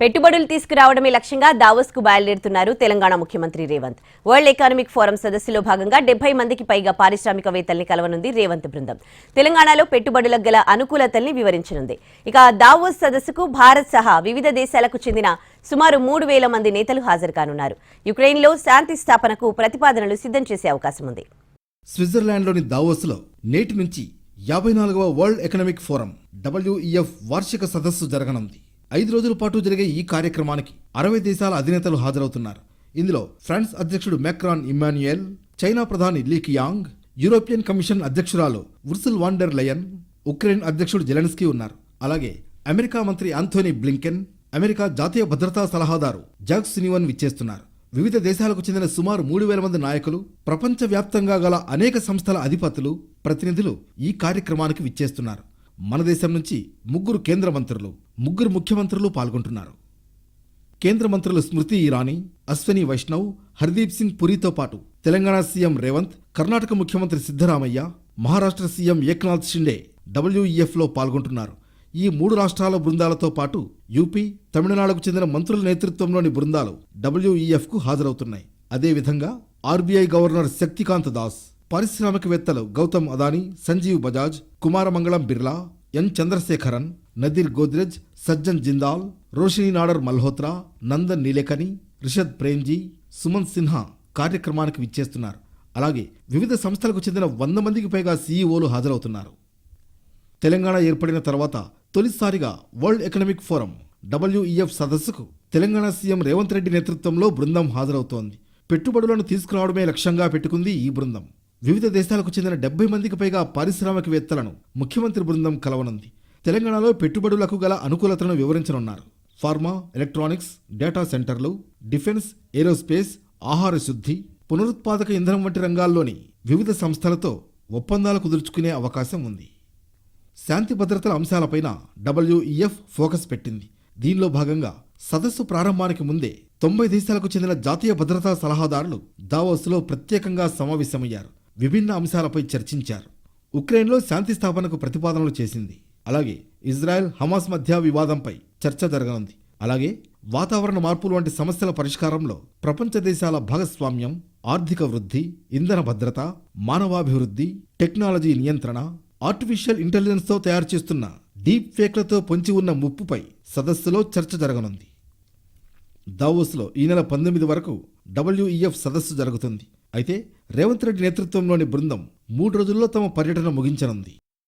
పెట్టుబడులు తీసుకురావడమే లక్ష్యంగా దావోస్కు బయలుదేరుతున్నారు తెలంగాణ ముఖ్యమంత్రి రేవంత్. వరల్డ్ ఎకనామిక్ ఫోరం సదస్సులో భాగంగా డెబ్బై మందికి పైగా పారిశ్రామికవేత్తల్ని కలవనుంది రేవంత్ బృందం. తెలంగాణలో పెట్టుబడులకు గల అనుకూలతల్ని వివరించనుంది. ఇక దావోస్ సదస్సుకు భారత్ సహా వివిధ దేశాలకు చెందిన సుమారు మూడు వేల మంది నేతలు హాజరు కానున్నారు. యుక్రెయిన్లో శాంతి స్థాపనకు ప్రతిపాదనలు సిద్ధం చేసే అవకాశం ఉంది. స్విట్జర్లాండ్లోని దావోస్లో నేటి నుంచి యాభై నాలుగవ వరల్డ్ ఎకనామిక్ ఫోరం డబ్ల్యూఈఎఫ్ వార్షిక సదస్సు జరగనుంది. ఐదు రోజుల పాటు జరిగే ఈ కార్యక్రమానికి అరవై దేశాల అధినేతలు హాజరవుతున్నారు. ఇందులో ఫ్రాన్స్ అధ్యక్షుడు మెక్రాన్ ఇమాన్యుయల్ చైనా ప్రధాని లీక్ యాంగ్ యూరోపియన్ కమిషన్ అధ్యక్షురాలు Ursula von der Leyen Ukraine అధ్యక్షుడు జెలెన్స్కీ ఉన్నారు. అలాగే అమెరికా మంత్రి ఆంథోనీ బ్లింకెన్ అమెరికా జాతీయ భద్రతా సలహాదారు జాక్ సునివన్ విచ్చేస్తున్నారు. వివిధ దేశాలకు చెందిన సుమారు మూడు వేల మంది నాయకులు ప్రపంచవ్యాప్తంగా గల అనేక సంస్థల అధిపతులు ప్రతినిధులు ఈ కార్యక్రమానికి విచ్చేస్తున్నారు. మన దేశం నుంచి ముగ్గురు కేంద్ర మంత్రులు ముగ్గురు ముఖ్యమంత్రులు పాల్గొంటున్నారు. కేంద్ర మంత్రులు స్మృతి ఇరానీ అశ్వని వైష్ణవ్ హర్దీప్ సింగ్ పురితో పాటు తెలంగాణ సీఎం రేవంత్ కర్ణాటక ముఖ్యమంత్రి సిద్ధరామయ్య మహారాష్ట్ర సీఎం ఏక్నాథ్ షిండే డబ్ల్యూఈఎఫ్లో పాల్గొంటున్నారు. ఈ మూడు రాష్ట్రాల బృందాలతో పాటు యూపీ తమిళనాడుకు చెందిన మంత్రుల నేతృత్వంలోని బృందాలు డబ్ల్యూఈఎఫ్కు హాజరవుతున్నాయి. అదేవిధంగా ఆర్బీఐ గవర్నర్ శక్తికాంత్ దాస్ పారిశ్రామికవేత్తలు గౌతమ్ అదానీ సంజీవ్ బజాజ్ కుమారమంగళం బిర్లా ఎన్ చంద్రశేఖరన్ నదీర్ గోద్రెజ్ సజ్జన్ జిందాల్ రోషిని నాడర్ మల్హోత్రా నందన్ నీలేకని రిషద్ ప్రేమ్జీ సుమన్ సిన్హా కార్యక్రమానికి విచ్చేస్తున్నారు. అలాగే వివిధ సంస్థలకు చెందిన వంద మందికి పైగా సీఈఓలు హాజరవుతున్నారు. తెలంగాణ ఏర్పడిన తర్వాత తొలిసారిగా వరల్డ్ ఎకనామిక్ ఫోరం డబ్ల్యూఈఎఫ్ సదస్సుకు తెలంగాణ సీఎం రేవంత్ రెడ్డి నేతృత్వంలో బృందం హాజరవుతోంది. పెట్టుబడులను తీసుకురావడమే లక్ష్యంగా పెట్టుకుంది ఈ బృందం. వివిధ దేశాలకు చెందిన డెబ్బై మందికి పైగా పారిశ్రామికవేత్తలను ముఖ్యమంత్రి బృందం కలవనుంది. తెలంగాణలో పెట్టుబడులకు గల అనుకూలతలను వివరించనున్నారు. ఫార్మా ఎలక్ట్రానిక్స్ డేటా సెంటర్లు డిఫెన్స్ ఏరోస్పేస్ ఆహార శుద్ధి పునరుత్పాదక ఇంధనం వంటి రంగాల్లోని వివిధ సంస్థలతో ఒప్పందాలు కుదుర్చుకునే అవకాశం ఉంది. శాంతి భద్రతల అంశాలపైన డబ్ల్యూఈఎఫ్ ఫోకస్ పెట్టింది. దీనిలో భాగంగా సదస్సు ప్రారంభానికి ముందే తొంభై దేశాలకు చెందిన జాతీయ భద్రతా సలహాదారులు దావోస్లో ప్రత్యేకంగా సమావేశమయ్యారు. విభిన్న అంశాలపై చర్చించారు. ఉక్రెయిన్లో శాంతి స్థాపనకు ప్రతిపాదనలు చేసింది. అలాగే ఇజ్రాయెల్ హమాస్ మధ్య వివాదంపై చర్చ జరగనుంది. అలాగే వాతావరణ మార్పులు వంటి సమస్యల పరిష్కారంలో ప్రపంచ దేశాల భాగస్వామ్యం ఆర్థిక వృద్ధి ఇంధన భద్రత మానవాభివృద్ధి టెక్నాలజీ నియంత్రణ ఆర్టిఫిషియల్ ఇంటెలిజెన్స్తో తయారు చేస్తున్న డీప్ ఫేక్లతో పొంచి ఉన్న ముప్పుపై సదస్సులో చర్చ జరగనుంది. దావోస్లో ఈ నెల పంతొమ్మిది వరకు డబ్ల్యూఈఎఫ్ సదస్సు జరుగుతుంది. అయితే రేవంత్ రెడ్డి నేతృత్వంలోని బృందం మూడు రోజుల్లో తమ పర్యటన ముగించనుంది.